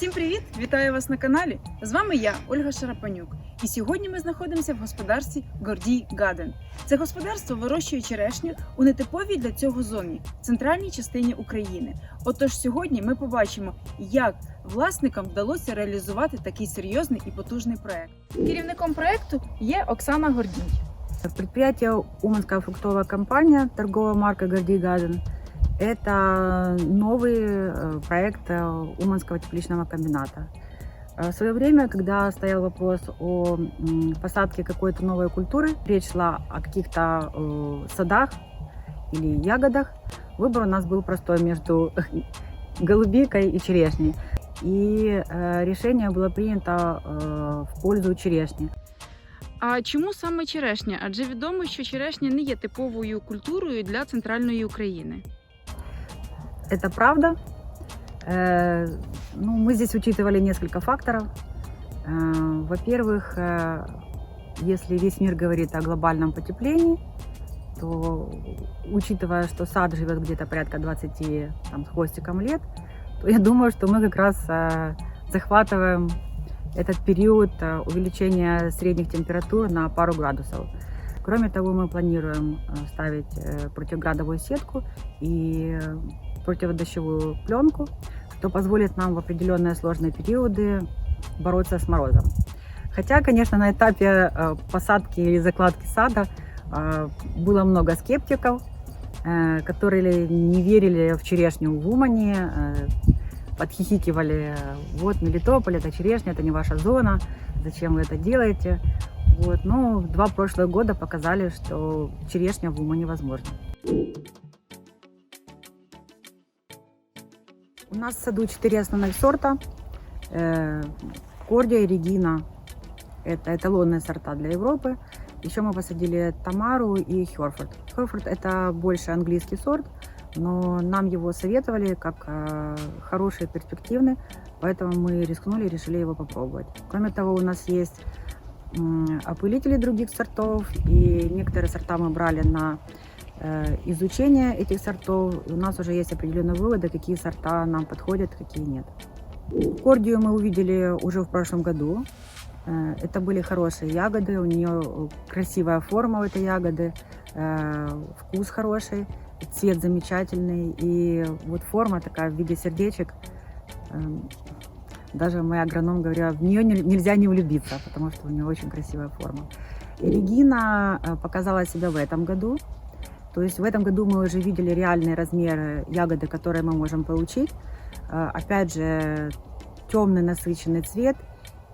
Всім привіт! Вітаю вас на каналі. З вами я, Ольга Шарапанюк. І сьогодні ми знаходимося в господарстві Гордій Гаден. Це господарство вирощує черешню у нетиповій для цього зоні, центральній частині України. Отож, сьогодні ми побачимо, як власникам вдалося реалізувати такий серйозний і потужний проект. Керівником проекту є Оксана Гордій. Предприятие Уманская фруктовая компания, торговая марка Гордей Гаден. Это новый э, проект э, Уманского тепличного комбината. Э, В свое время, когда стоял вопрос о м, посадке какой-то новой культуры, речь шла о каких-то э, садах или ягодах, выбор у нас был простой между голубикой и черешней. И э, решение было принято э, в пользу черешни. А чому саме черешня? Адже відомо, що черешня не є типовою культурою для центральної України. Это правда. Э, Ну, мы здесь учитывали несколько факторов. Э, Во-первых, э, если весь мир говорит о глобальном потеплении, то учитывая, что сад живет где-то порядка 20 там, с хвостиком лет, то я думаю, что мы как раз захватываем этот период увеличения средних температур на пару градусов. Кроме того, мы планируем ставить противоградовую сетку и противодощевую пленку, что позволит нам в определенные сложные периоды бороться с морозом. Хотя, конечно, на этапе э, посадки или закладки сада э, было много скептиков, э, которые не верили в черешню в Умане, подхихикивали, вот Мелитополь, это черешня, это не ваша зона, зачем вы это делаете. Вот. Но два прошлых года показали, что черешня в Умане возможна. Нас в саду четыре основных сорта. Э, Кордия и Регина. Это эталонные сорта для Европы. Еще мы посадили Тамару и Херфорд. Херфорд это больше английский сорт, но нам его советовали как э, хороший, перспективный, поэтому мы рискнули и решили его попробовать. Кроме того, у нас есть опылители других сортов, и некоторые сорта мы брали на э, изучение этих сортов. У нас уже есть определенные выводы, какие сорта нам подходят, какие нет. Кордию мы увидели уже в прошлом году. Э, Это были хорошие ягоды, у нее красивая форма у этой ягоды, э, вкус хороший, цвет замечательный, и вот форма такая в виде сердечек. Эм, Даже мой агроном говорила, в нее не- нельзя не влюбиться, потому что у нее очень красивая форма. Регина показала себя в этом году. То есть в этом году мы уже видели реальные размеры ягоды, которые мы можем получить. Э, Опять же, темный насыщенный цвет,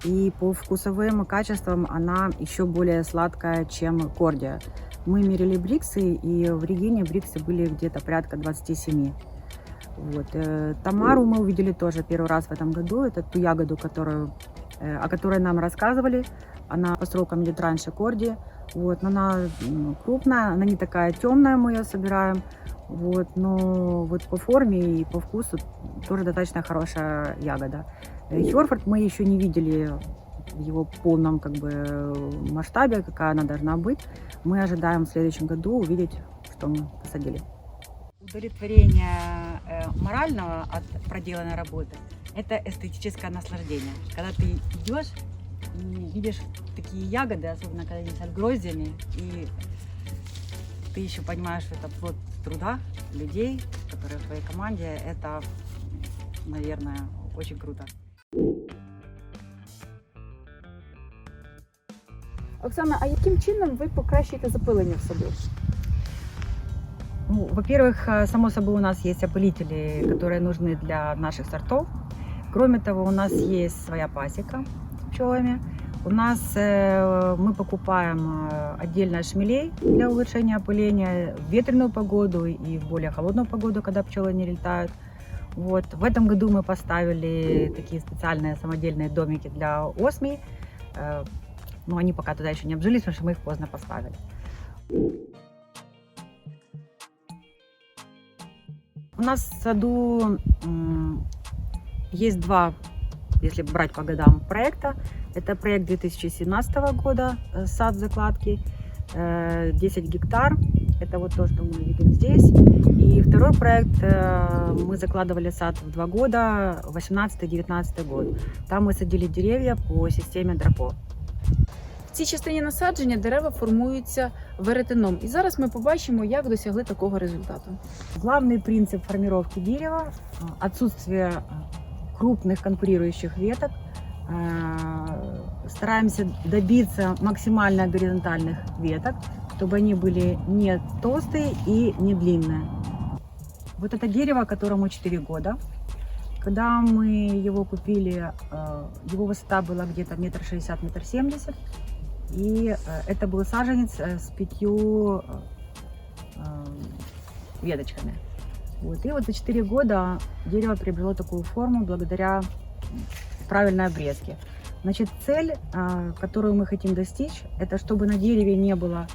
и по вкусовым качествам она еще более сладкая, чем кордия. Мы мерили бриксы, и в Регине бриксы были где-то порядка 27. Вот. э, Тамару мы увидели тоже первый раз в этом году. Это ту ягоду, которую, э, о которой нам рассказывали. Она по срокам идет раньше корди. Вот. Но она крупная, она не такая темная, мы ее собираем. Вот. Но вот по форме и по вкусу тоже достаточно хорошая ягода. Херфорд мы еще не видели в его полном как бы, масштабе, какая она должна быть. Мы ожидаем в следующем году увидеть, что мы посадили. Удовлетворение э, морального от проделанной работы – это эстетическое наслаждение. Когда ты идешь видишь такие ягоды, особенно когда они с гроздями, и ты еще понимаешь, что это плод труда людей, которые в твоей команде, это, наверное, очень круто. Оксана, а яким чином ви покращуєте запилення в саду? Ну, во-первых, э, само собой у нас есть опылители, которые нужны для наших сортов. Кроме того, у нас есть своя пасека с пчелами. У нас э, мы покупаем э, отдельно шмелей для улучшения опыления в ветреную погоду и в более холодную погоду, когда пчелы не летают. Вот. В этом году мы поставили такие специальные самодельные домики для осмий. Э, Но они пока туда еще не обжились, потому что мы их поздно поставили. У нас в саду есть два, если брать по годам, проекта. Это проект 2017 года, э, сад закладки, э, 10 гектар. Это вот то, что мы видим здесь. И второй проект э, мы закладывали сад в два года, 18-19 год. Там мы садили деревья по системе драпо. В цій частині насадження дерева формуються веретеном. І зараз ми побачимо, як досягли такого результату. Главный принцип формировки дерева э, – отсутствие э, крупных конкурирующих веток. Э, Стараемся добиться максимально горизонтальных веток, чтобы они были не толстые и не длинные. Вот это дерево, которому 4 года. Когда мы его купили, э, его высота была где-то метр шестьдесят, метр семьдесят. И э, это был саженец с пятью веточками. Вот. И вот за 4 года дерево приобрело такую форму благодаря правильной обрезке. Значит, цель, а, которую мы хотим достичь, это чтобы на дереве не было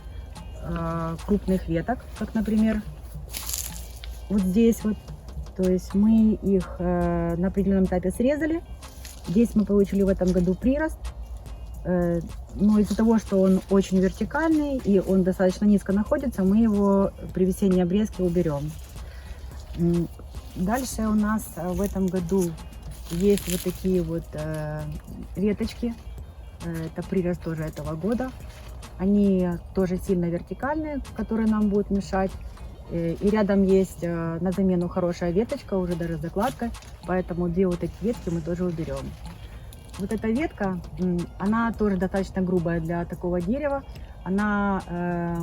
а, крупных веток, как, например, вот здесь вот. То есть мы их э, на определенном этапе срезали. Здесь мы получили в этом году прирост. Э, Но из-за того, что он очень вертикальный и он достаточно низко находится, мы его при весенней обрезке уберем. Дальше у нас э, в этом году есть вот такие вот э, веточки. Э, Это прирост тоже этого года. Они тоже сильно вертикальные, которые нам будут мешать. Э, И рядом есть э, на замену хорошая веточка, уже даже с закладкой. Поэтому две вот эти ветки мы тоже уберем. Вот эта ветка, она тоже достаточно грубая для такого дерева. Она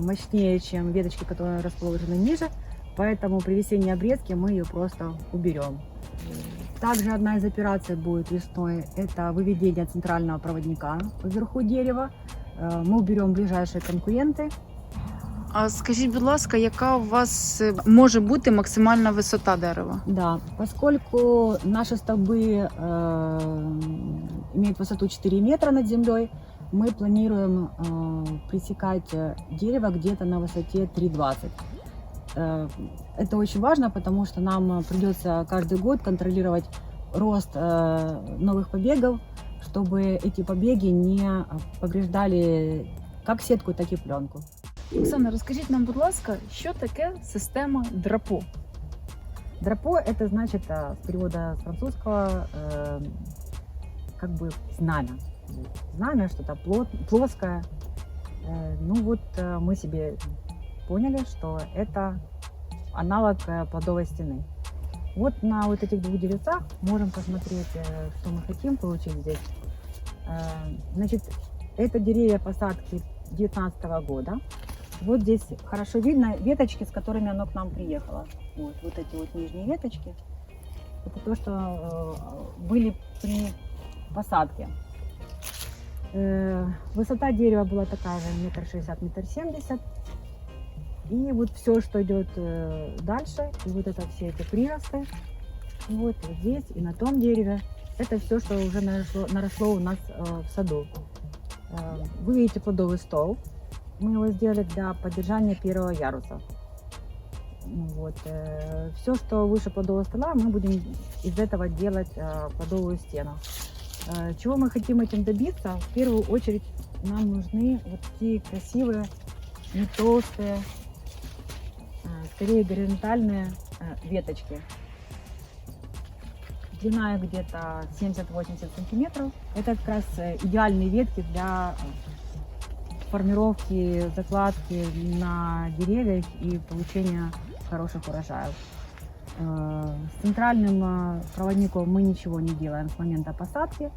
мощнее, чем веточки, которые расположены ниже. Поэтому при весенней обрезке мы ее просто уберем. Также одна из операций будет весной. Это выведение центрального проводника вверху дерева. Э, Мы уберем ближайшие конкуренты. А скажіть, будь ласка, яка у вас е, може бути максимальна висота дерева? Да, поскольку наши столбы э, имеют высоту 4 метра над землей, мы планируем э, пресекать э, дерево где-то на высоте 3,20. Э, это очень важно, потому что нам э, придется каждый год контролировать рост э, новых побегов, чтобы эти побеги не повреждали как сетку, так и пленку. Оксана, розкажіть нам, будь ласка, що таке система драпо? Драпо это значит с перевода с французского э, как бы знамя. Знамя что-то плоское. Э, ну вот мы себе поняли, что это аналог э, плодовой стены. Вот на вот этих двух деревцах можем посмотреть, э, что мы хотим получить здесь. Э, Значит, это деревья посадки 19 года. Вот здесь хорошо видно веточки, с которыми оно к нам приехало. Вот, вот эти вот нижние веточки. Это то, что были при посадке. Высота дерева была такая же, метр шестьдесят, метр семьдесят. И вот все, что идет э, дальше, и вот это все эти приросты, вот, вот здесь и на том дереве, это все, что уже наросло, наросло у нас э, в саду. Э, вы видите плодовый стол. Мы его сделали для поддержания первого яруса. Вот. Все, что выше плодового стола, мы будем из этого делать э, плодовую стену. Э, Чего мы хотим этим добиться? В первую очередь нам нужны вот такие красивые, не толстые, э, скорее горизонтальные э, веточки. Длина где-то 70-80 сантиметров. Это как раз э, идеальные ветки для э, формировки, закладки на деревьях и получения хороших урожаев. С центральным проводником мы ничего не делаем с момента посадки,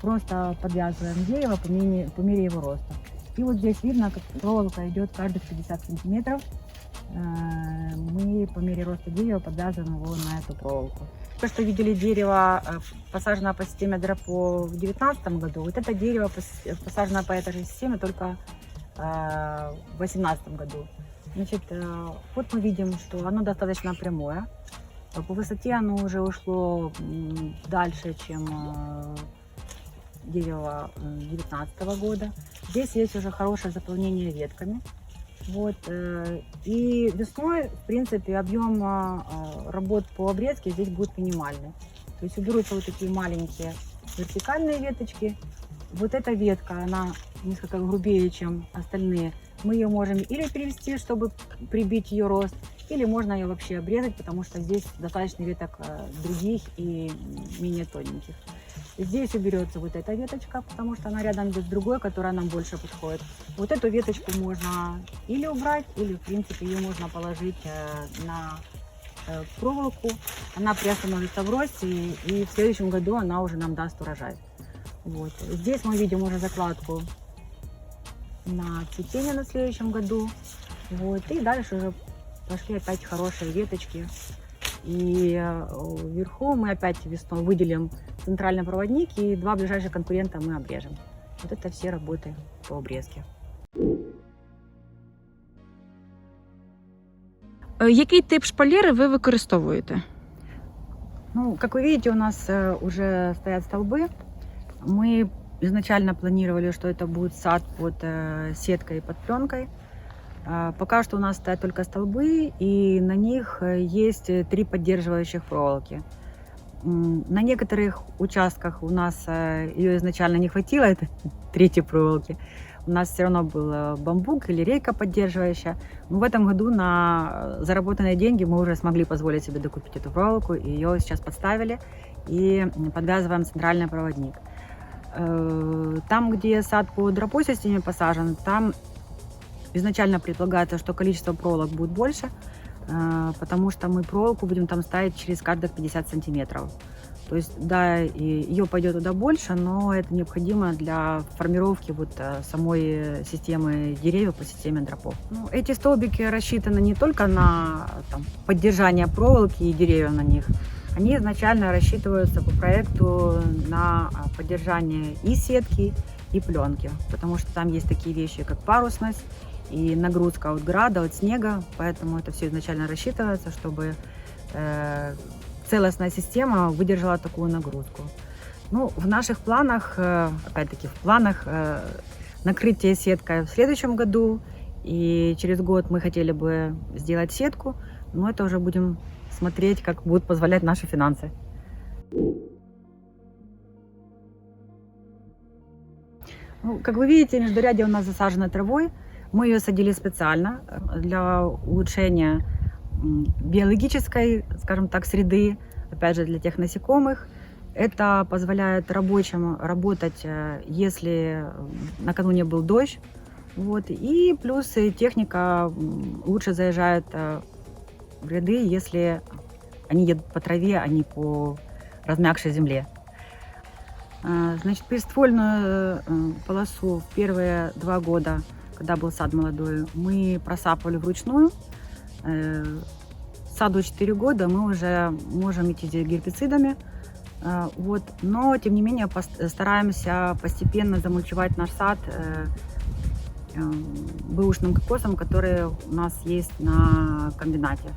просто подвязываем дерево по мере, по мере его роста. И вот здесь видно, как проволока идет каждых 50 сантиметров. Э, Мы по мере роста дерева подвязываем его на эту проволоку. То, что видели дерево, э, посаженное по системе драпо в 2019 году, вот это дерево пос- посажено по этой же системе только э, в 2018 году. Значит, вот мы видим, что оно достаточно прямое. По высоте оно уже ушло дальше, чем дерево э, 2019 года. Здесь есть уже хорошее заполнение ветками. Вот. э, И весной, в принципе, объем э, э, работ по обрезке здесь будет минимальный. То есть уберутся вот такие маленькие вертикальные веточки. Вот эта ветка, она несколько грубее, чем остальные. мы ее можем или перевести, чтобы прибить ее рост, или можно ее вообще обрезать, потому что здесь достаточно веток э, других и менее тоненьких. Здесь уберется вот эта веточка, потому что она рядом идет с другой, которая нам больше подходит. Вот эту веточку можно или убрать, или, в принципе, ее можно положить э, на э, проволоку. Она приостановится в росте, и, в следующем году она уже нам даст урожай. Вот. Здесь мы видим уже закладку на цветение на следующем году. Вот. И дальше уже пошли опять хорошие веточки. И э, вверху мы опять весной выделим центральный проводник, и два ближайших конкурента мы обрежем. Вот это все работы по обрезке. Е, Який тип шпалери ви використовуєте? Ну, как вы видите, у нас э, уже стоят столбы. Мы изначально планировали, что это будет сад под э, сеткой и под пленкой. А, Пока что у нас стоят только столбы, и на них э, есть э, три поддерживающих проволоки. На некоторых участках у нас ее изначально не хватило, это третьей проволоки. У нас все равно был э, бамбук или рейка поддерживающая. Но в этом году на э, заработанные деньги мы уже смогли позволить себе докупить эту проволоку, и ее сейчас подставили и подвязываем центральный проводник. Э, Там, где сад по дропой системе посажен, там изначально предполагается, что количество проволок будет больше, э, потому что мы проволоку будем там ставить через каждых 50 сантиметров. То есть, да, ее пойдет туда больше, но это необходимо для формировки вот э, самой системы деревьев по системе дропов. Ну, эти столбики рассчитаны не только на там, поддержание проволоки и деревьев на них, они изначально рассчитываются по проекту на а, поддержание и сетки, и пленки, потому что там есть такие вещи, как парусность и нагрузка от града, от снега, поэтому это все изначально рассчитывается, чтобы э, целостная система выдержала такую нагрузку. Ну, в наших планах, э, опять-таки, в планах э, накрытие сеткой в следующем году, и через год мы хотели бы сделать сетку, но это уже будем смотреть, как будут позволять наши финансы. Ну, как вы видите, междурядье у нас засажено травой. Мы ее садили специально э, для улучшения биологической, скажем так, среды, опять же, для тех насекомых. Это позволяет рабочим работать, э, если накануне был дождь. Вот. И плюс техника лучше заезжает э, в ряды, если они едут по траве, а не по размягшей земле. Значит, приствольную э, полосу первые два года, когда был сад молодой, мы просапывали вручную. Э, Саду 4 года мы уже можем идти гербицидами. Э, Вот. Но, тем не менее, стараемся постепенно замульчевать наш сад э, бэушным кокосом, который у нас есть на комбинате.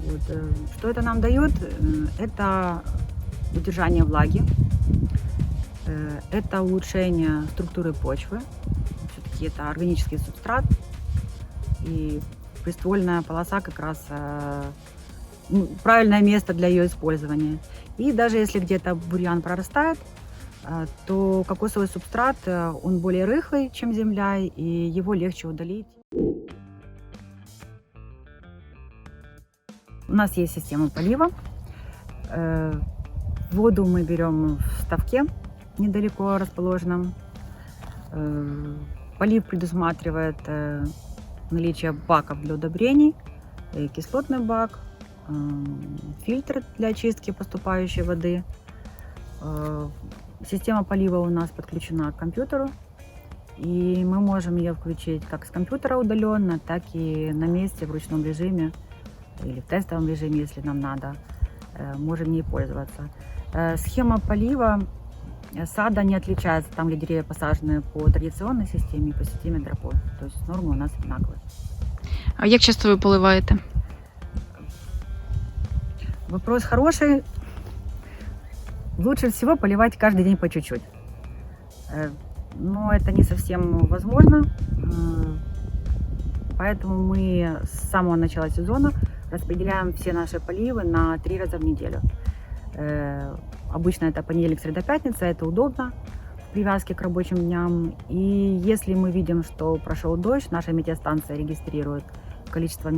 Вот. Что это нам дает? Это удержание влаги, это улучшение структуры почвы. Все-таки это органический субстрат. И приствольная полоса как раз э, ну, правильное место для ее использования. И даже если где-то бурьян прорастает, э, то кокосовый субстрат, э, он более рыхлый, чем земля, и его легче удалить. У нас есть система полива. Воду мы берем в ставке, недалеко расположенном. Полив предусматривает э, наличие баков для удобрений, э, кислотный бак, э, фильтр для очистки поступающей воды. Система полива у нас подключена к компьютеру, и мы можем ее включить как с компьютера удаленно, так и на месте в ручном режиме или в тестовом режиме, если нам надо. Можем ей пользоваться. Схема полива сада не отличается там, где деревья посажены по традиционной системе и по системе дропой. То есть нормы у нас одинаковые. А як часто ви поливаєте? Вопрос хороший. Лучше всего поливать каждый день по чуть-чуть. Э, Но это не совсем возможно. Э, Поэтому мы с самого начала сезона распределяем все наши поливы на три раза в неделю. Обычно это понедельник, среда, пятница. Это удобно. привязки к рабочим дням. И если мы видим, что прошел дождь, наша метеостанция регистрирует количество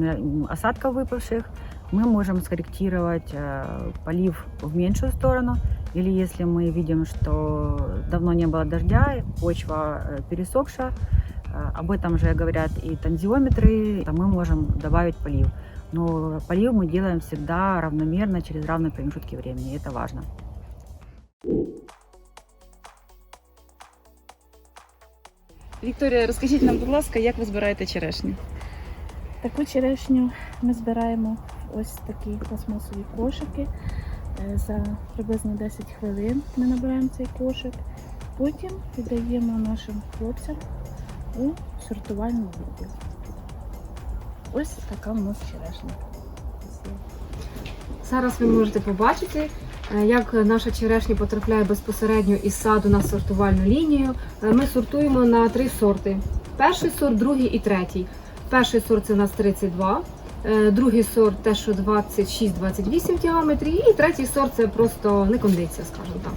осадков выпавших, мы можем скорректировать э, полив в меньшую сторону. Или если мы видим, что давно не было дождя, почва э, пересохшая, э, об этом же говорят и тонзиометры, то мы можем добавить полив. Но полив мы делаем всегда равномерно через равные промежутки времени, это важно. Вікторія, розкажіть нам, будь ласка, як ви збираєте черешню? Таку черешню ми збираємо в ось такі пластмасові кошики. Е, За приблизно 10 хвилин ми набираємо цей кошик. Потім віддаємо нашим хлопцям у сортувальну відділ. Ось така в нас черешня. Зараз ви можете побачити, як наша черешня потрапляє безпосередньо із саду на сортувальну лінію. Е, Ми сортуємо на три сорти: перший сорт, другий і третій. Перший сорт це у нас 32, е, другий сорт те, що 26-28 в і третій сорт це просто не кондиція, скажімо так.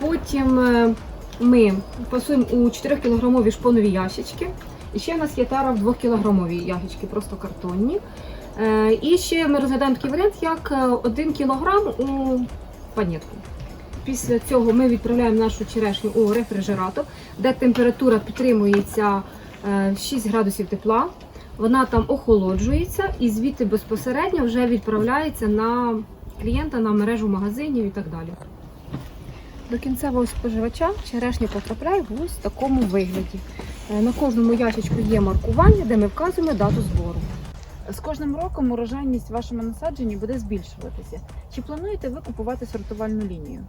Потім е, ми пасуємо у 4 кілограмові шпонові ящички. І ще в нас є тара в 2 кілограмові ящички, просто картонні. Е, І ще ми розглядаємо такий варіант, як 1 кілограм у панетку. Після цього ми відправляємо нашу черешню у рефрижератор, де температура підтримується е, 6 градусів тепла. Вона там охолоджується і звідти безпосередньо вже відправляється на клієнта на мережу магазинів і так далі. До кінцевого споживача черешня потрапляє в ось такому вигляді. Е, На кожному ящичку є маркування, де ми вказуємо дату збору. З кожним роком урожайність в вашому насадженні буде збільшуватися. Чи плануєте ви купувати сортувальну лінію?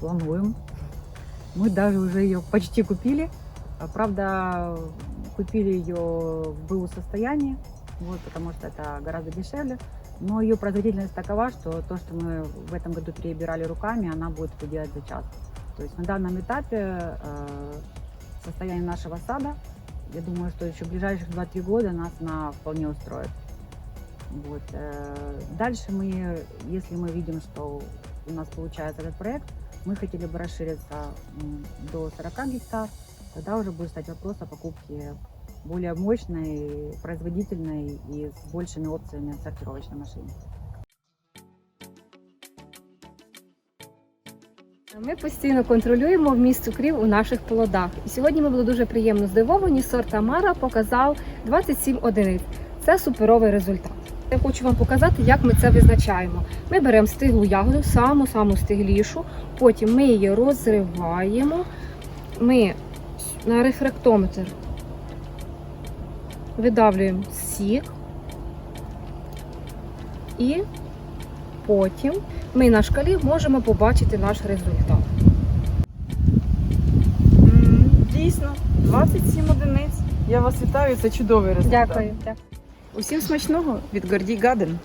Плануем. Мы даже уже ее почти купили. А, Правда, купили ее в БУ состоянии, вот, потому что это гораздо дешевле. Но ее производительность такова, что то, что мы в этом году перебирали руками, она будет это делать за час. То есть на данном этапе э, состояние нашего сада, я думаю, что еще в ближайших 2-3 года нас на вполне устроит. Вот. э, Дальше мы, если мы видим, что у нас получается этот проект, мы хотели бы расшириться до 40 гектар, тогда уже будет стать вопрос о покупке более мощной, производительной и с большими опциями сортировочной машины. Ми постійно контролюємо вміст цукрів у наших плодах. І сьогодні ми були дуже приємно здивовані. Сорт Тамара показав 27 одиниць. Це суперовий результат. Я хочу вам показати, як ми це визначаємо. Ми беремо стиглу ягоду, саму-саму стиглішу, потім ми її розриваємо. Ми на рефрактометр видавлюємо сік. І потім ми на шкалі можемо побачити наш результат. Дійсно, 27 одиниць. Я вас вітаю, це чудовий результат. Дякую. Усім смачного від Гордій Гаден.